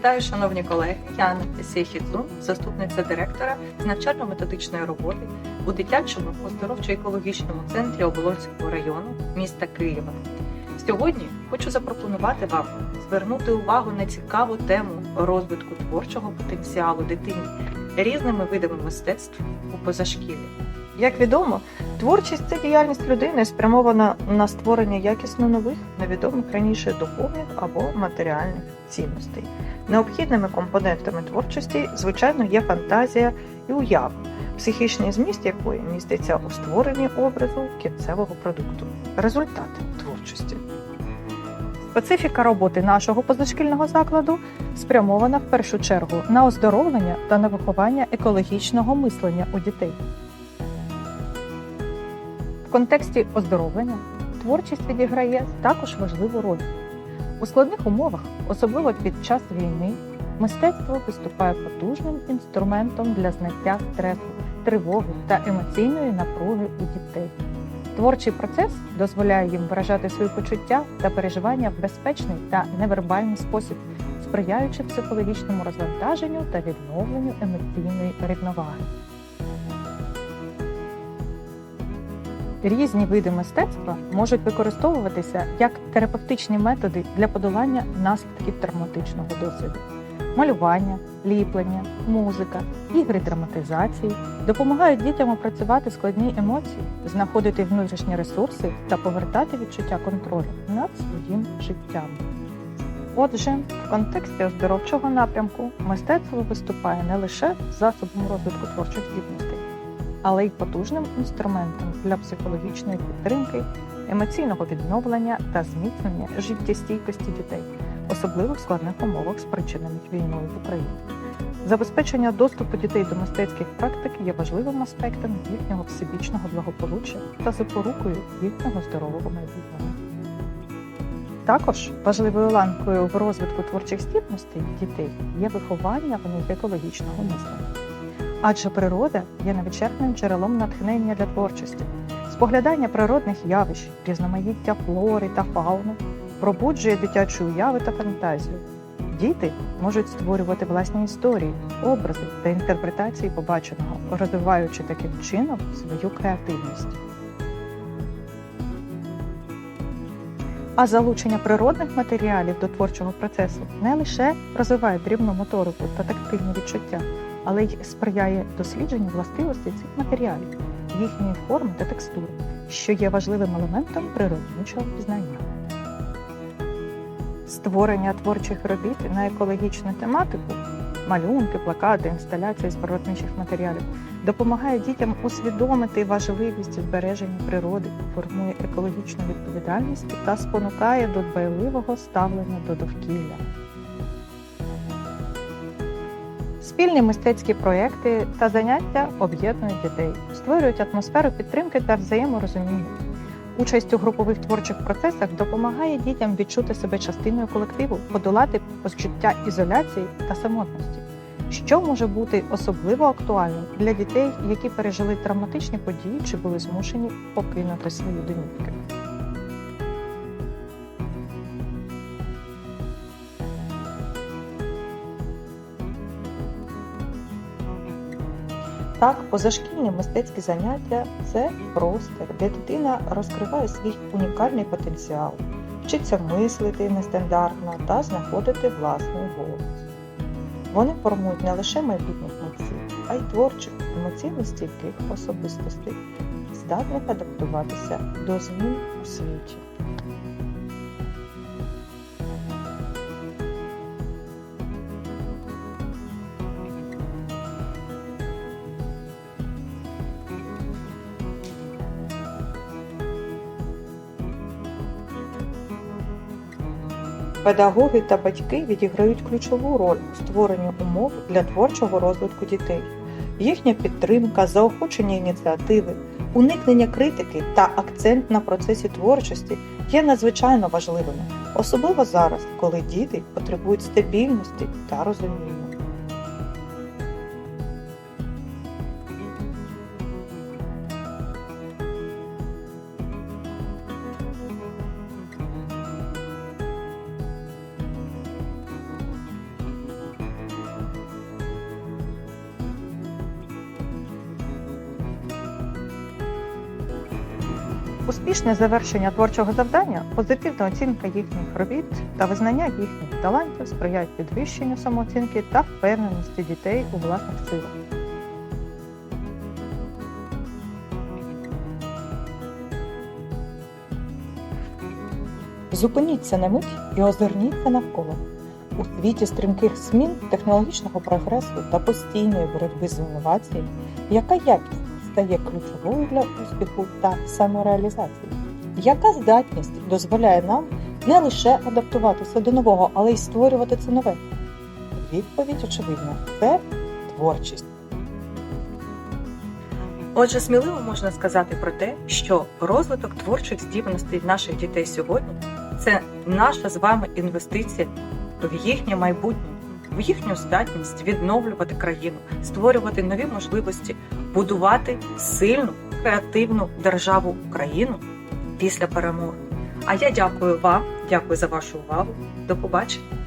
Вітаю, шановні колеги. Я Анастасія Хідзун, заступниця директора з навчально-методичної роботи у дитячому оздоровчо-екологічному центрі Оболонського району міста Києва. Сьогодні хочу запропонувати вам звернути увагу на цікаву тему розвитку творчого потенціалу дитини різними видами мистецтв у позашкіллі. Як відомо, творчість це діяльність людини спрямована на створення якісно нових, невідомих раніше духовних або матеріальних цінностей. Необхідними компонентами творчості, звичайно, є фантазія і уява, психічний зміст якої міститься у створенні образу кінцевого продукту. Результат творчості. Специфіка роботи нашого позашкільного закладу спрямована в першу чергу на оздоровлення та на виховання екологічного мислення у дітей. В контексті оздоровлення творчість відіграє також важливу роль. У складних умовах, особливо під час війни, мистецтво виступає потужним інструментом для зняття стресу, тривоги та емоційної напруги у дітей. Творчий процес дозволяє їм виражати свої почуття та переживання в безпечний та невербальний спосіб, сприяючи психологічному розвантаженню та відновленню емоційної рівноваги. Різні види мистецтва можуть використовуватися як терапевтичні методи для подолання наслідків травматичного досвіду. Малювання, ліплення, музика, ігри драматизації допомагають дітям опрацювати складні емоції, знаходити внутрішні ресурси та повертати відчуття контролю над своїм життям. Отже, в контексті оздоровчого напрямку мистецтво виступає не лише засобом розвитку творчих здібностей, але й потужним інструментом для психологічної підтримки, емоційного відновлення та зміцнення життєстійкості дітей, особливо в складних умовах, спричинених війною в Україні. Забезпечення доступу дітей до мистецьких практик є важливим аспектом їхнього всебічного благополуччя та запорукою їхнього здорового майбутнього. Також важливою ланкою в розвитку творчих здібностей дітей є виховання в них екологічного мислення. Адже природа є невичерпним джерелом натхнення для творчості, споглядання природних явищ, різноманіття флори та фауни пробуджує дитячу уяви та фантазію. Діти можуть створювати власні історії, образи та інтерпретації побаченого, розвиваючи таким чином свою креативність. А залучення природних матеріалів до творчого процесу не лише розвиває дрібну моторику та тактильні відчуття, але й сприяє дослідженню властивостей цих матеріалів, їхньої форми та текстури, що є важливим елементом природничого пізнання. Створення творчих робіт на екологічну тематику, малюнки, плакати, інсталяції з природничих матеріалів допомагає дітям усвідомити важливість збереження природи, формує екологічну відповідальність та спонукає до дбайливого ставлення до довкілля. Спільні мистецькі проекти та заняття об'єднують дітей, створюють атмосферу підтримки та взаєморозуміння. Участь у групових творчих процесах допомагає дітям відчути себе частиною колективу, подолати почуття ізоляції та самотності, що може бути особливо актуальним для дітей, які пережили травматичні події чи були змушені покинути свої домівки. Так, позашкільні мистецькі заняття це простір, де дитина розкриває свій унікальний потенціал, вчиться мислити нестандартно та знаходити власний голос. Вони формують не лише майбутніх митців, а й творчих, емоційно стійких особистостей, здатних адаптуватися до змін у світі. Педагоги та батьки відіграють ключову роль у створенні умов для творчого розвитку дітей. Їхня підтримка, заохочення ініціативи, уникнення критики та акцент на процесі творчості є надзвичайно важливими, особливо зараз, коли діти потребують стабільності та розуміння. Успішне завершення творчого завдання, позитивна оцінка їхніх робіт та визнання їхніх талантів сприяють підвищенню самооцінки та впевненості дітей у власних силах. Зупиніться на мить і озирніться навколо. У світі стрімких змін, технологічного прогресу та постійної боротьби з інноваціями, яка якість стає ключовою для успіху та самореалізації? Яка здатність дозволяє нам не лише адаптуватися до нового, але й створювати це нове? Відповідь очевидна це творчість. Отже, сміливо можна сказати про те, що розвиток творчих здібностей наших дітей сьогодні це наша з вами інвестиція в їхнє майбутнє, в їхню здатність відновлювати країну, створювати нові можливості, будувати сильну креативну державу Україну після перемоги. А я дякую вам, дякую за вашу увагу. До побачення.